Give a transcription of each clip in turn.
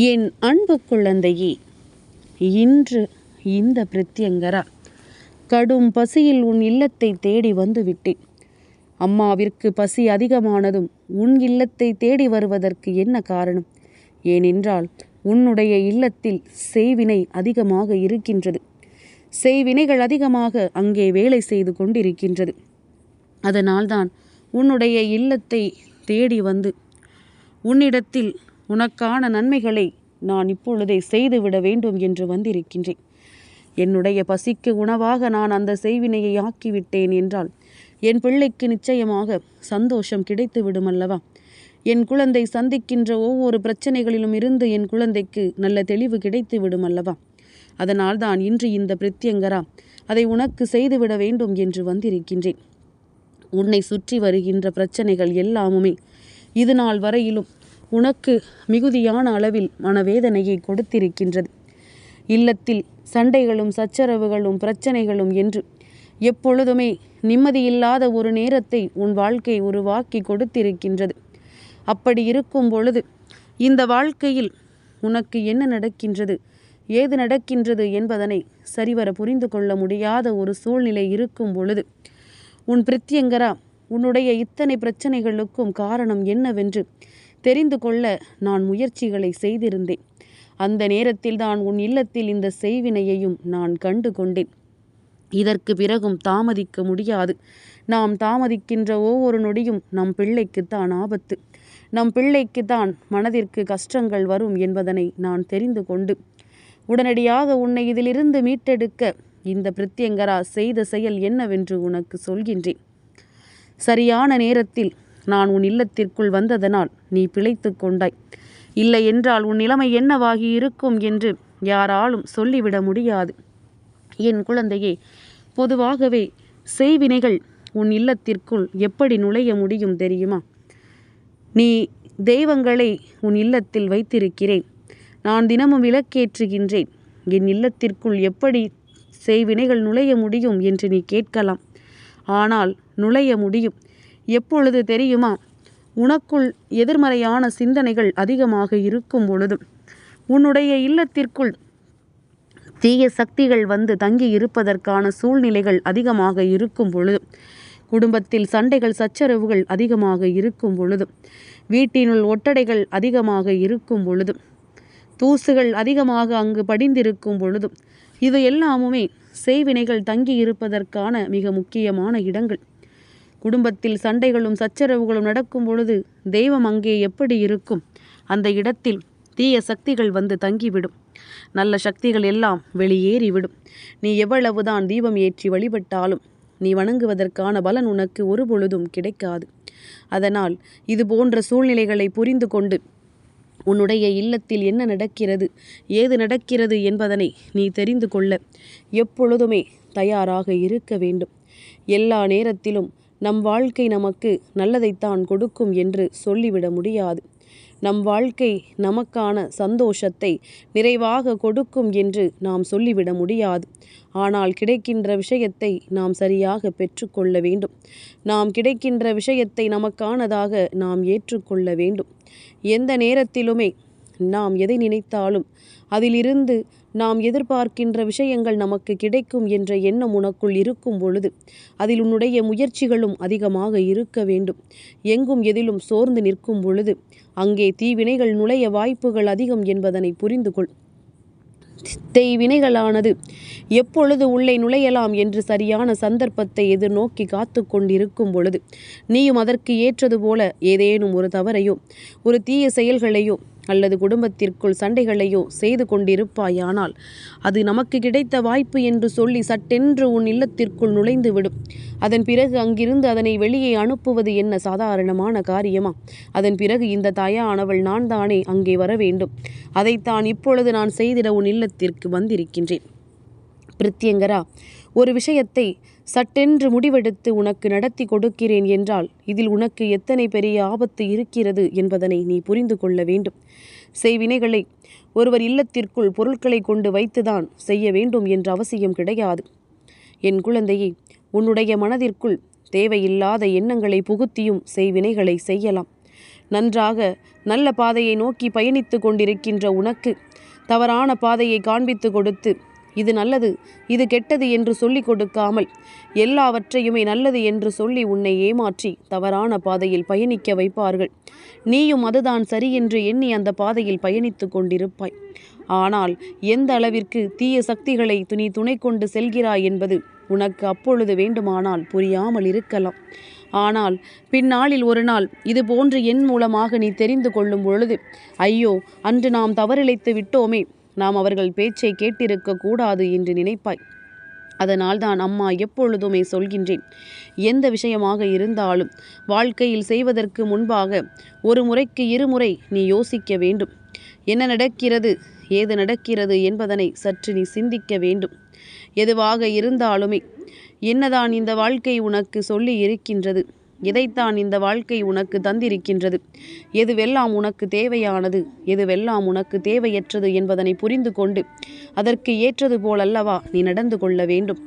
என் அன்பு குழந்தையே இன்று இந்த பிரத்யங்கரா. கடும் பசியில் உன் இல்லத்தை தேடி வந்து விட்டேன் அம்மாவிற்கு பசி அதிகமானதும் உன் இல்லத்தை தேடி வருவதற்கு என்ன காரணம்? ஏனென்றால் உன்னுடைய இல்லத்தில் செய்வினை அதிகமாக இருக்கின்றது. செய்வினைகள் அதிகமாக அங்கே வேலை செய்து கொண்டிருக்கின்றது. அதனால்தான் உன்னுடைய இல்லத்தை தேடி வந்து உன்னிடத்தில் உனக்கான நன்மைகளை நான் இப்பொழுதே செய்துவிட வேண்டும் என்று வந்திருக்கின்றேன். என்னுடைய பசிக்கு உணவாக நான் அந்த செய்வினையை ஆக்கிவிட்டேன் என்றால் என் பிள்ளைக்கு நிச்சயமாக சந்தோஷம் கிடைத்து விடுமல்லவா என் குழந்தை சந்திக்கின்ற ஒவ்வொரு பிரச்சனைகளிலும் இருந்து என் குழந்தைக்கு நல்ல தெளிவு கிடைத்து விடுமல்லவா அதனால் தான் இன்று இந்த பிரத்யங்கரா அதை உனக்கு செய்துவிட வேண்டும் என்று வந்திருக்கின்றேன். உன்னை சுற்றி வருகின்ற பிரச்சனைகள் எல்லாமுமே இது நாள் வரையிலும் உனக்கு மிகுதியான அளவில் மனவேதனையை கொடுத்திருக்கின்றது. இல்லத்தில் சண்டைகளும் சச்சரவுகளும் பிரச்சனைகளும் என்று எப்பொழுதுமே நிம்மதியில்லாத ஒரு நேரத்தை உன் வாழ்க்கை உருவாக்கி கொடுத்திருக்கின்றது. அப்படி இருக்கும் பொழுது இந்த வாழ்க்கையில் உனக்கு என்ன நடக்கின்றது ஏது நடக்கின்றது என்பதனை சரிவர புரிந்து கொள்ள முடியாத ஒரு சூழ்நிலை இருக்கும் பொழுது உன் பிரித்தியங்கரா உன்னுடைய இத்தனை பிரச்சனைகளுக்கும் காரணம் என்னவென்று தெரிந்து கொள்ள நான் முயற்சிகளை செய்திருந்தேன். அந்த நேரத்தில் தான் உன் இல்லத்தில் இந்த செய்வினையையும் நான் கண்டு கொண்டேன். இதற்கு பிறகும் தாமதிக்க முடியாது. நாம் தாமதிக்கின்ற ஒவ்வொரு நொடியும் நம் பிள்ளைக்குத்தான் ஆபத்து. நம் பிள்ளைக்குத்தான் மனதிற்கு கஷ்டங்கள் வரும் என்பதனை நான் தெரிந்து கொண்டு உடனடியாக உன்னை இதிலிருந்து மீட்டெடுக்க இந்த பிரத்யங்கரா செய்த செயல் என்னவென்று உனக்கு சொல்கின்றேன். சரியான நேரத்தில் நான் உன் இல்லத்திற்குள் வந்ததனால் நீ பிழைத்து கொண்டாய். இல்லை என்றால் உன் நிலைமை என்னவாகி இருக்கும் என்று யாராலும் சொல்லிவிட முடியாது. என் குழந்தையே பொதுவாகவே செய்வினைகள் உன் இல்லத்திற்குள் எப்படி நுழைய முடியும் தெரியுமா? நீ தெய்வங்களை உன் இல்லத்தில் வைத்திருக்கிறேன். நான் தினமும் விளக்கேற்றுகின்றேன். என் இல்லத்திற்குள் எப்படி செய்வினைகள் நுழைய முடியும் என்று நீ கேட்கலாம். ஆனால் நுழைய முடியும். எப்பொழுது தெரியுமா? உனக்குள் எதிர்மறையான சிந்தனைகள் அதிகமாக இருக்கும் பொழுதும் உன்னுடைய இல்லத்திற்குள் தீய சக்திகள் வந்து தங்கி இருப்பதற்கான சூழ்நிலைகள் அதிகமாக இருக்கும் பொழுதும் குடும்பத்தில் சண்டைகள் சச்சரவுகள் அதிகமாக இருக்கும் பொழுதும் வீட்டினுள் ஒட்டடைகள் அதிகமாக இருக்கும் பொழுதும் தூசுகள் அதிகமாக அங்கு படிந்திருக்கும் பொழுதும் இது எல்லாமுமே செய்வினைகள் தங்கி இருப்பதற்கான மிக முக்கியமான இடங்கள். குடும்பத்தில் சண்டைகளும் சச்சரவுகளும் நடக்கும் பொழுது தெய்வம் அங்கே எப்படி இருக்கும்? அந்த இடத்தில் தீய சக்திகள் வந்து தங்கிவிடும். நல்ல சக்திகள் எல்லாம் வெளியேறிவிடும். நீ எவ்வளவுதான் தீபம் ஏற்றி வழிபட்டாலும் நீ வணங்குவதற்கான பலன் உனக்கு ஒரு பொழுதும் கிடைக்காது. அதனால் இது போன்ற சூழ்நிலைகளை புரிந்து கொண்டு உன்னுடைய இல்லத்தில் என்ன நடக்கிறது ஏது நடக்கிறது என்பதனை நீ தெரிந்து கொள்ள எப்பொழுதுமே தயாராக இருக்க வேண்டும். எல்லா நேரத்திலும் நம் வாழ்க்கை நமக்கு நல்லதைத்தான் கொடுக்கும் என்று சொல்லிவிட முடியாது. நம் வாழ்க்கை நமக்கான சந்தோஷத்தை நிறைவாக கொடுக்கும் என்று நாம் சொல்லிவிட முடியாது. ஆனால் கிடைக்கின்ற விஷயத்தை நாம் சரியாக பெற்றுக்கொள்ள வேண்டும். நாம் கிடைக்கின்ற விஷயத்தை நமக்கானதாக நாம் ஏற்றுக்கொள்ள வேண்டும். எந்த நேரத்திலுமே நாம் எதை நினைத்தாலும் அதிலிருந்து நாம் எதிர்பார்க்கின்ற விஷயங்கள் நமக்கு கிடைக்கும் என்ற எண்ணம் உனக்குள் இருக்கும் பொழுது அதில் உன்னுடைய முயற்சிகளும் அதிகமாக இருக்க வேண்டும். எங்கும் எதிலும் சோர்ந்து நிற்கும் பொழுது அங்கே தீவினைகள் நுழைய வாய்ப்புகள் அதிகம் என்பதனை புரிந்து கொள் வினைகளானது எப்பொழுது உள்ளே நுழையலாம் என்று சரியான சந்தர்ப்பத்தை எதிர்நோக்கி காத்து கொண்டிருக்கும் பொழுது நீயும் அதற்கு ஏற்றது போல ஏதேனும் ஒரு தவறையோ ஒரு தீய செயல்களையோ அல்லது குடும்பத்திற்குள் சண்டைகளையோ செய்து கொண்டிருப்பாயானால் அது நமக்கு கிடைத்த வாய்ப்பு என்று சொல்லி சட்டென்று உன் இல்லத்திற்குள் நுழைந்துவிடும். அதன் பிறகு அங்கிருந்து அதனை வெளியே அனுப்புவது என்ன சாதாரணமான காரியமா? அதன் பிறகு இந்த தாயானவள் நான் தானே அங்கே வர வேண்டும் அதைத்தான் இப்பொழுது நான் செய்திட உன் இல்லத்திற்கு வந்திருக்கின்றேன். பிரித்தியங்கரா ஒரு விஷயத்தை சட்டென்று முடிவெடுத்து உனக்கு நடத்தி கொடுக்கிறேன் என்றால் இதில் உனக்கு எத்தனை பெரிய ஆபத்து இருக்கிறது என்பதனை நீ புரிந்து கொள்ள வேண்டும். செய்வினைகளை ஒருவர் இல்லத்திற்குள் பொருட்களை கொண்டு வைத்துதான் செய்ய வேண்டும் என்ற அவசியம் கிடையாது. என் குழந்தையை உன்னுடைய மனதிற்குள் தேவையில்லாத எண்ணங்களை புகுத்தியும் செய்வினைகளை செய்யலாம். நன்றாக நல்ல பாதையை நோக்கி பயணித்து கொண்டிருக்கின்ற உனக்கு தவறான பாதையை காண்பித்து கொடுத்து இது நல்லது இது கெட்டது என்று சொல்லிக் கொடுக்காமல் எல்லாவற்றையுமே நல்லது என்று சொல்லி உன்னை ஏமாற்றி தவறான பாதையில் பயணிக்க வைப்பார்கள். நீயும் அதுதான் சரி என்று எண்ணி அந்த பாதையில் பயணித்து கொண்டிருப்பாய். ஆனால் எந்த அளவிற்கு தீய சக்திகளை நீ துணை கொண்டு செல்கிறாய் என்பது உனக்கு அப்பொழுது வேண்டுமானால் புரியாமல் இருக்கலாம். ஆனால் பின்னாளில் ஒரு நாள் இது போன்று என் மூலமாக நீ தெரிந்து கொள்ளும் பொழுது ஐயோ அன்று நாம் தவறிழைத்து விட்டோமே நாம் அவர்கள் பேச்சை கேட்டிருக்க கூடாது என்று நினைப்பாய். அதனால் தான் அம்மா எப்பொழுதுமே சொல்கின்றேன் எந்த விஷயமாக இருந்தாலும் வாழ்க்கையில் செய்வதற்கு முன்பாக ஒரு முறைக்கு இருமுறை நீ யோசிக்க வேண்டும். என்ன நடக்கிறது ஏது நடக்கிறது என்பதனை சற்று நீ சிந்திக்க வேண்டும். எதுவாக இருந்தாலுமே என்னதான் இந்த வாழ்க்கை உனக்கு சொல்லி இருக்கின்றது இதைத்தான் இந்த வாழ்க்கை உனக்கு தந்திருக்கின்றது. எதுவெல்லாம் உனக்கு தேவையானது எதுவெல்லாம் உனக்கு தேவையற்றது என்பதனை புரிந்து கொண்டு அதற்கு ஏற்றது போலல்லவா நீ நடந்து கொள்ள வேண்டும்.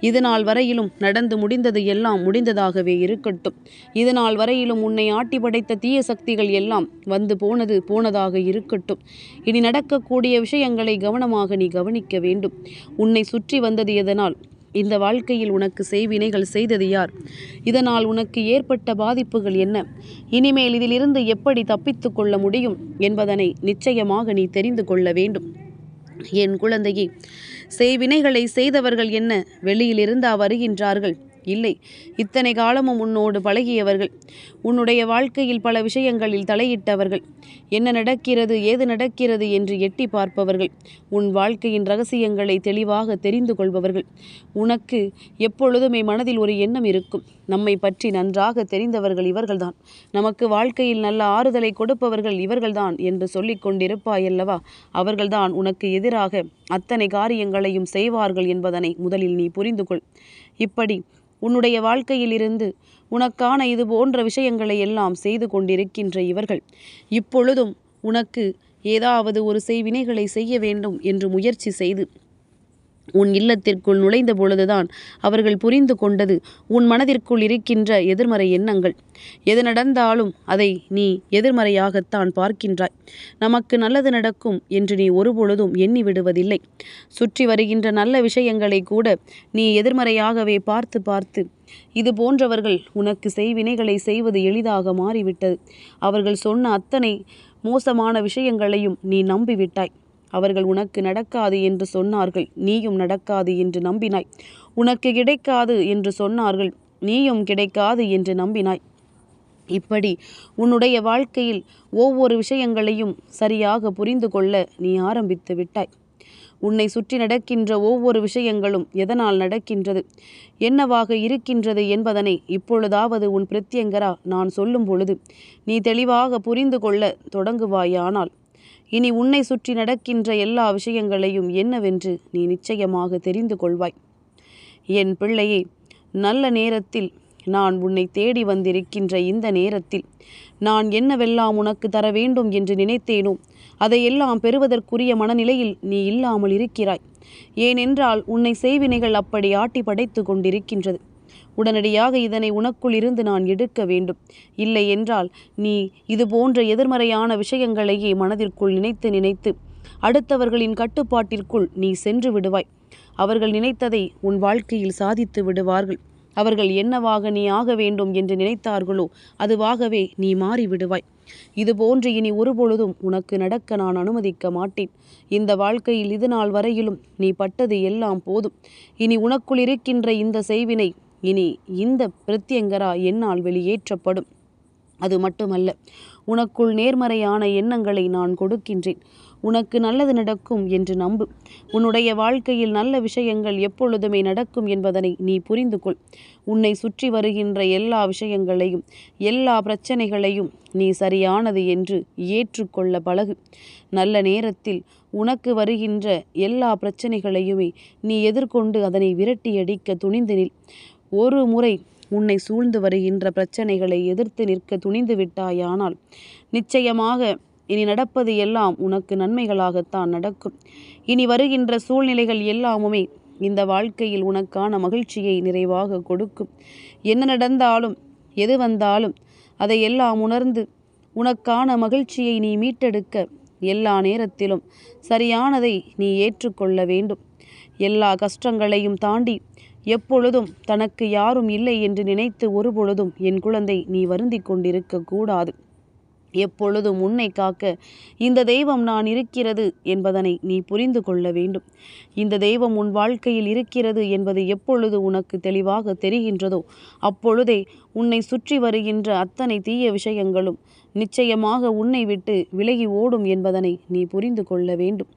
இதுநாள் வரையிலும் நடந்து முடிந்தது எல்லாம் முடிந்ததாகவே இருக்கட்டும். இதுநாள் வரையிலும் உன்னை ஆட்டி படைத்த தீய சக்திகள் எல்லாம் வந்து போனது போனதாக இருக்கட்டும். இனி நடக்கக்கூடிய விஷயங்களை கவனமாக நீ கவனிக்க வேண்டும். உன்னை சுற்றி வந்தது எதனால்? இந்த வாழ்க்கையில் உனக்கு செய்வினைகள் செய்தது யார்? இதனால் உனக்கு ஏற்பட்ட பாதிப்புகள் என்ன? இனிமேல் இதிலிருந்து எப்படி தப்பித்து கொள்ள முடியும் என்பதனை நிச்சயமாக நீ தெரிந்து கொள்ள வேண்டும். என் குழந்தையே செய்வினைகளை செய்தவர்கள் என்ன? வெளியிலிருந்து வருகின்றார்கள் இல்லை. இத்தனை காலமும் உன்னோடு பழகியவர்கள். உன்னுடைய வாழ்க்கையில் பல விஷயங்களில் தலையிட்டவர்கள். என்ன நடக்கிறது ஏது நடக்கிறது என்று எட்டி பார்ப்பவர்கள். உன் வாழ்க்கையின் ரகசியங்களை தெளிவாக தெரிந்து கொள்பவர்கள். உனக்கு எப்பொழுதுமே மனதில் ஒரு எண்ணம் இருக்கும். நம்மை பற்றி நன்றாக தெரிந்தவர்கள் இவர்கள்தான். நமக்கு வாழ்க்கையில் நல்ல ஆறுதலை கொடுப்பவர்கள் இவர்கள்தான் என்று சொல்லிக் கொண்டிருப்பாயல்லவா? அவர்கள்தான் உனக்கு எதிராக அத்தனை காரியங்களையும் செய்வார்கள் என்பதனை முதலில் நீ புரிந்து கொள் இப்படி உன்னுடைய வாழ்க்கையிலிருந்து உனக்கான இது போன்ற விஷயங்களை எல்லாம் செய்து கொண்டிருக்கின்ற இவர்கள். இப்பொழுதும் உனக்கு ஏதாவது ஒரு செய்வினைகளை செய்ய வேண்டும் என்று முயற்சி செய்து உன் இல்லத்திற்குள் நுழைந்த பொழுதுதான் அவர்கள் புரிந்து கொண்டது. உன் மனதிற்குள் இருக்கின்ற எதிர்மறை எண்ணங்கள். எது நடந்தாலும் அதை நீ எதிர்மறையாகத்தான் பார்க்கின்றாய். நமக்கு நல்லது நடக்கும் என்று நீ ஒருபொழுதும் எண்ணி விடுவதில்லை. சுற்றி வருகின்ற நல்ல விஷயங்களை கூட நீ எதிர்மறையாகவே பார்த்து பார்த்து இது போன்றவர்கள் உனக்கு செய்வினைகளை செய்வது எளிதாக மாறிவிட்டது. அவர்கள் சொன்ன அத்தனை மோசமான விஷயங்களையும் நீ நம்பிவிட்டாய். அவர்கள் உனக்கு நடக்காது என்று சொன்னார்கள். நீயும் நடக்காது என்று நம்பினாய். உனக்கு கிடைக்காது என்று சொன்னார்கள். நீயும் கிடைக்காது என்று நம்பினாய். இப்படி உன்னுடைய வாழ்க்கையில் ஒவ்வொரு விஷயங்களையும் சரியாக புரிந்து கொள்ள நீ ஆரம்பித்து விட்டாய். உன்னை சுற்றி நடக்கின்ற ஒவ்வொரு விஷயங்களும் எதனால் நடக்கின்றது? என்னவாக இருக்கின்றது என்பதனை இப்பொழுதாவது உன் பிரத்யங்கரா நான் சொல்லும் பொழுது நீ தெளிவாக புரிந்து கொள்ள தொடங்குவாயானால் இனி உன்னை சுற்றி நடக்கின்ற எல்லா விஷயங்களையும் என்னவென்று நீ நிச்சயமாக தெரிந்து கொள்வாய். என் பிள்ளையே நல்ல நேரத்தில் நான் உன்னை தேடி வந்திருக்கின்ற இந்த நேரத்தில் நான் என்னவெல்லாம் உனக்கு தர வேண்டும் என்று நினைத்தேனோ அதையெல்லாம் பெறுவதற்குரிய மனநிலையில் நீ இல்லாமல் இருக்கிறாய். ஏனென்றால் உன்னை செய்வினைகள் அப்படி ஆட்டி படைத்து கொண்டிருக்கின்றது. உடனடியாக இதனை உனக்குள் இருந்து நான் எடுக்க வேண்டும். இல்லை என்றால் நீ இது போன்ற எதிர்மறையான விஷயங்களையே மனதிற்குள் நினைத்து நினைத்து அடுத்தவர்களின் கட்டுப்பாட்டிற்குள் நீ சென்று விடுவாய். அவர்கள் நினைத்ததை உன் வாழ்க்கையில் சாதித்து விடுவார்கள். அவர்கள் என்னவாக நீ ஆக வேண்டும் என்று நினைத்தார்களோ அதுவாகவே நீ மாறிவிடுவாய் இது போன்று இனி ஒருபொழுதும் உனக்கு நடக்க நான் அனுமதிக்க மாட்டேன். இந்த வாழ்க்கையில் இது நாள் வரையிலும் நீ பட்டது எல்லாம் போதும். இனி உனக்குள் இருக்கின்ற இந்த செய்வினை இனி இந்த பிரத்யங்கரா என்னால் வெளியேற்றப்படும். அது மட்டுமல்ல உனக்குள் நேர்மறையான எண்ணங்களை நான் கொடுக்கின்றேன். உனக்கு நல்லது நடக்கும் என்று நம்பு. உன்னுடைய வாழ்க்கையில் நல்ல விஷயங்கள் எப்பொழுதுமே நடக்கும் என்பதனை நீ புரிந்து கொள் உன்னை சுற்றி வருகின்ற எல்லா விஷயங்களையும் எல்லா பிரச்சனைகளையும் நீ சரியானது என்று ஏற்றுக்கொள்ள பழகு. நல்ல நேரத்தில் உனக்கு வருகின்ற எல்லா பிரச்சனைகளையுமே நீ எதிர்கொண்டு அதனை விரட்டியடிக்க துணிந்து நில். ஒரு முறை உன்னை சூழ்ந்து வருகின்ற பிரச்சனைகளை எதிர்த்து நிற்க துணிந்து விட்டாயானால் நிச்சயமாக இனி நடப்பது எல்லாம் உனக்கு நன்மைகளாகத்தான் நடக்கும். இனி வருகின்ற சூழ்நிலைகள் எல்லாமுமே இந்த வாழ்க்கையில் உனக்கான மகிழ்ச்சியை நிறைவாக கொடுக்கும். என்ன நடந்தாலும் எது வந்தாலும் அதை எல்லாம் உணர்ந்து உனக்கான மகிழ்ச்சியை நீ மீட்டெடுக்க எல்லா நேரத்திலும் சரியானதை நீ ஏற்றுக்கொள்ள வேண்டும். எல்லா கஷ்டங்களையும் தாண்டி எப்பொழுதும் தனக்கு யாரும் இல்லை என்று நினைத்து ஒருபொழுதும் என் குழந்தை நீ வருந்திக் கொண்டிருக்க கூடாது. எப்பொழுதும் உன்னை காக்க இந்த தெய்வம் நான் இருக்கிறது என்பதனை நீ புரிந்து கொள்ள வேண்டும். இந்த தெய்வம் உன் வாழ்க்கையில் இருக்கிறது என்பது எப்பொழுது உனக்கு தெளிவாக தெரிகின்றதோ அப்பொழுதே உன்னை சுற்றி வருகின்ற அத்தனை தீய விஷயங்களும் நிச்சயமாக உன்னை விட்டு விலகி ஓடும் என்பதனை நீ புரிந்து கொள்ள வேண்டும்.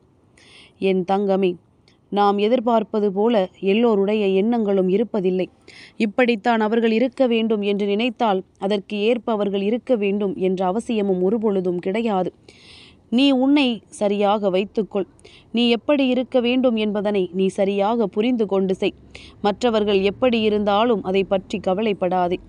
என் தங்கமே நாம் எதிர்பார்ப்பது போல எல்லோருடைய எண்ணங்களும் இருப்பதில்லை. இப்படித்தான் அவர்கள் இருக்க வேண்டும் என்று நினைத்தால் அதற்கு ஏற்ப அவர்கள் இருக்க வேண்டும் என்ற அவசியமும் ஒருபொழுதும் கிடையாது. நீ உன்னை சரியாக வைத்துக்கொள். நீ எப்படி இருக்க வேண்டும் என்பதனை நீ சரியாக புரிந்து கொண்டு செய். மற்றவர்கள் எப்படி இருந்தாலும் அதை பற்றி கவலைப்படாதே.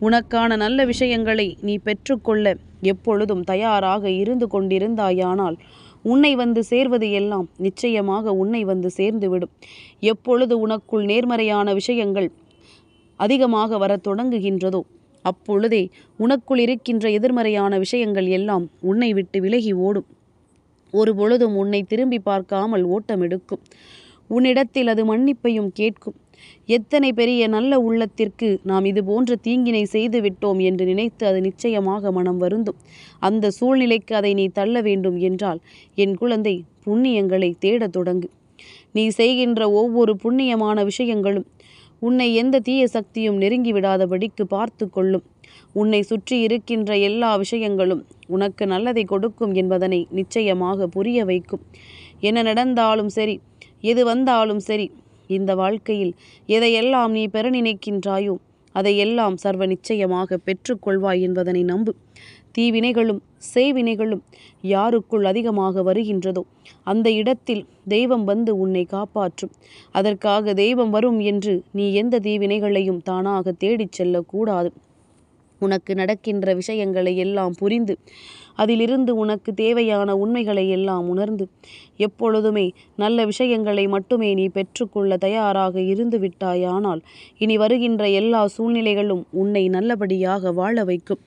உனக்கான நல்ல விஷயங்களை நீ பெற்றுக்கொள்ள எப்பொழுதும் தயாராக இருந்து கொண்டிருந்தாயானால் உன்னை வந்து சேர்வது எல்லாம் நிச்சயமாக உன்னை வந்து சேர்ந்துவிடும். எப்பொழுது உனக்குள் நேர்மறையான விஷயங்கள் அதிகமாக வரத் தொடங்குகின்றதோ அப்பொழுதே உனக்குள் இருக்கின்ற எதிர்மறையான விஷயங்கள் எல்லாம் உன்னை விட்டு விலகி ஓடும். ஒரு பொழுதும் உன்னை திரும்பி பார்க்காமல் ஓட்டம் எடுக்கும் உன்னிடத்தில் அது மன்னிப்பையும் கேட்கும். எத்தனை பெரிய நல்ல உள்ளத்திற்கு நாம் இது போன்ற தீங்கினை செய்து விட்டோம் என்று நினைத்து அது நிச்சயமாக மனம் வருந்தும். அந்த சூழ்நிலைக்கு அதை நீ தள்ள வேண்டும் என்றால் என் குழந்தை புண்ணியங்களை தேடத் தொடங்கு. நீ செய்கின்ற ஒவ்வொரு புண்ணியமான விஷயங்களும் உன்னை எந்த தீய சக்தியும் நெருங்கி விடாதபடிக்கு பார்த்து கொள்ளும். உன்னை சுற்றி இருக்கின்ற எல்லா விஷயங்களும் உனக்கு நல்லதை கொடுக்கும் என்பதனை நிச்சயமாக புரிய வைக்கும். என்ன நடந்தாலும் சரி எது வந்தாலும் சரி இந்த வாழ்க்கையில் எதையெல்லாம் நீ பெற நினைக்கின்றாயோ அதையெல்லாம் சர்வ நிச்சயமாக பெற்றுக்கொள்வாய் என்பதனை நம்பு. தீவினைகளும் செய்வினைகளும் யாருக்குள் அதிகமாக வருகின்றதோ அந்த இடத்தில் தெய்வம் வந்து உன்னை காப்பாற்றும். அதற்காக தெய்வம் வரும் என்று நீ எந்த தீவினைகளையும் தானாக தேடிச் செல்லக்கூடாது. உனக்கு நடக்கின்ற விஷயங்களை எல்லாம் புரிந்து அதிலிருந்து உனக்கு தேவையான உண்மைகளை எல்லாம் உணர்ந்து எப்பொழுதுமே நல்ல விஷயங்களை மட்டுமே நீ பெற்றுக்கொள்ள தயாராக இருந்து விட்டாயானால் இனி வருகின்ற எல்லா சூழ்நிலைகளும் உன்னை நல்லபடியாக வாழ வைக்கும்.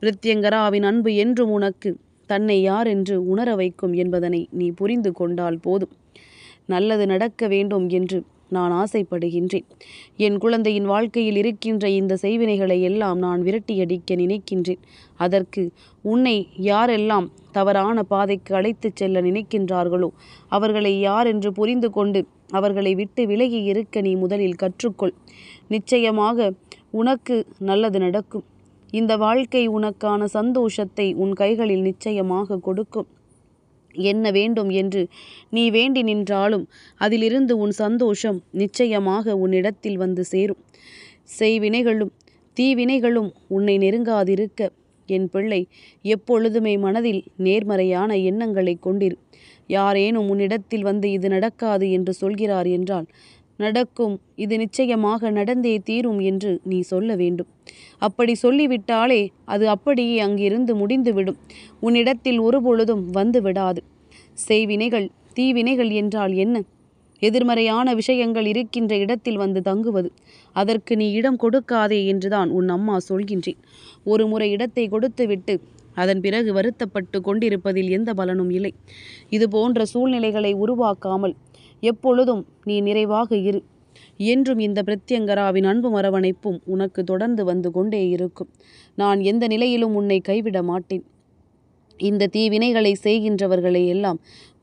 பிரித்யங்கராவின் அன்பு என்றும் உனக்கு தன்னை யார் என்று உணர வைக்கும் என்பதனை நீ புரிந்து கொண்டால் போதும். நல்லது நடக்க வேண்டும் என்று நான் ஆசைப்படுகின்றேன். என் குழந்தையின் வாழ்க்கையில் இருக்கின்ற இந்த செய்வினைகளை எல்லாம் நான் விரட்டியடிக்க நினைக்கின்றேன். அதற்கு உன்னை யாரெல்லாம் தவறான பாதைக்கு அழைத்துச் செல்ல நினைக்கின்றார்களோ அவர்களை யார் என்று புரிந்து கொண்டு அவர்களை விட்டு விலகி இருக்க நீ முதலில் கற்றுக்கொள். நிச்சயமாக உனக்கு நல்லது நடக்கும். இந்த வாழ்க்கை உனக்கான சந்தோஷத்தை உன் கைகளில் நிச்சயமாக கொடுக்கும். என்ன வேண்டும் என்று நீ வேண்டி நின்றாலும் அதிலிருந்து உன் சந்தோஷம் நிச்சயமாக உன்னிடத்தில் வந்து சேரும். செய்வினைகளும் தீவினைகளும் உன்னை நெருங்காதிருக்க என் பிள்ளை எப்பொழுதுமே மனதில் நேர்மறையான எண்ணங்களை கொண்டிரு. யாரேனும் உன்னிடத்தில் வந்து இது நடக்காது என்று சொல்கிறார் என்றால் நடக்கும். இது நிச்சயமாக நடந்தே தீரும் என்று நீ சொல்ல வேண்டும். அப்படி சொல்லிவிட்டாலே அது அப்படியே அங்கிருந்து முடிந்துவிடும். உன்னிடத்தில் ஒருபொழுதும் வந்து விடாது. செய்வினைகள் தீவினைகள் என்றால் என்ன? எதிர்மறையான விஷயங்கள் இருக்கின்ற இடத்தில் வந்து தங்குவது. அதற்கு நீ இடம் கொடுக்காதே என்றுதான் உன் அம்மா சொல்கின்றேன். ஒரு முறை இடத்தை கொடுத்துவிட்டு அதன் பிறகு வருத்தப்பட்டு கொண்டிருப்பதில் எந்த பலனும் இல்லை. இது போன்ற சூழ்நிலைகளை உருவாக்காமல் எப்பொழுதும் நீ நிறைவாக இரு. என்றும் இந்த பிரத்யங்கராவின் அன்பு மரவணைப்பும் உனக்கு தொடர்ந்து வந்து கொண்டே இருக்கும். நான் எந்த நிலையிலும் உன்னை கைவிட மாட்டேன். இந்த தீவினைகளை செய்கின்றவர்களை எல்லாம்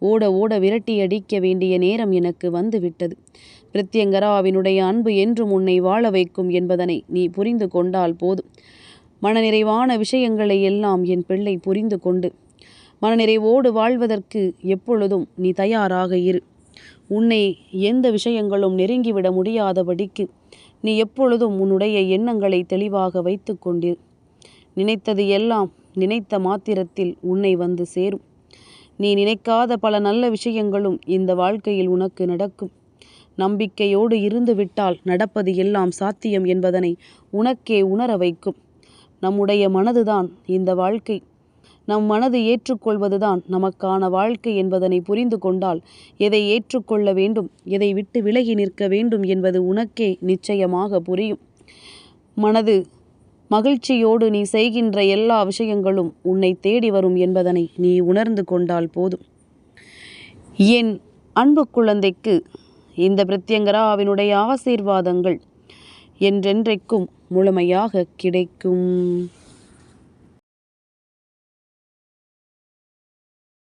ஓட ஓட விரட்டி அடிக்க வேண்டிய நேரம் எனக்கு வந்துவிட்டது பிரத்யங்கராவினுடைய அன்பு என்றும் உன்னை வாழ வைக்கும் என்பதனை நீ புரிந்து கொண்டால் போதும். மனநிறைவான விஷயங்களை எல்லாம் என் பிள்ளை புரிந்து கொண்டு மனநிறைவோடு வாழ்வதற்கு எப்பொழுதும் நீ தயாராக இரு. உன்னை எந்த விஷயங்களும் நெருங்கிவிட முடியாதபடிக்கு நீ எப்பொழுதும் உன்னுடைய எண்ணங்களை தெளிவாக வைத்து கொண்டிரு. நினைத்தது எல்லாம் நினைத்த மாத்திரத்தில் உன்னை வந்து சேரும். நீ நினைக்காத பல நல்ல விஷயங்களும் இந்த வாழ்க்கையில் உனக்கு நடக்கும். நம்பிக்கையோடு இருந்துவிட்டால் நடப்பது எல்லாம் சாத்தியம் என்பதனை உனக்கே உணர வைக்கும். நம்முடைய மனதுதான் இந்த வாழ்க்கை. நம் மனது ஏற்றுக்கொள்வதுதான் நமக்கான வாழ்க்கை என்பதனை புரிந்து கொண்டால் எதை ஏற்றுக்கொள்ள வேண்டும் எதை விட்டு விலகி நிற்க வேண்டும் என்பது உனக்கே நிச்சயமாக புரியும். மனது மகிழ்ச்சியோடு நீ செய்கின்ற எல்லா விஷயங்களும் உன்னை தேடி வரும் என்பதனை நீ உணர்ந்து கொண்டால் போதும். என் அன்பு குழந்தைக்கு இந்த பிரத்யங்கராவினுடைய ஆசீர்வாதங்கள் என்றென்றைக்கும் முழுமையாக கிடைக்கும்.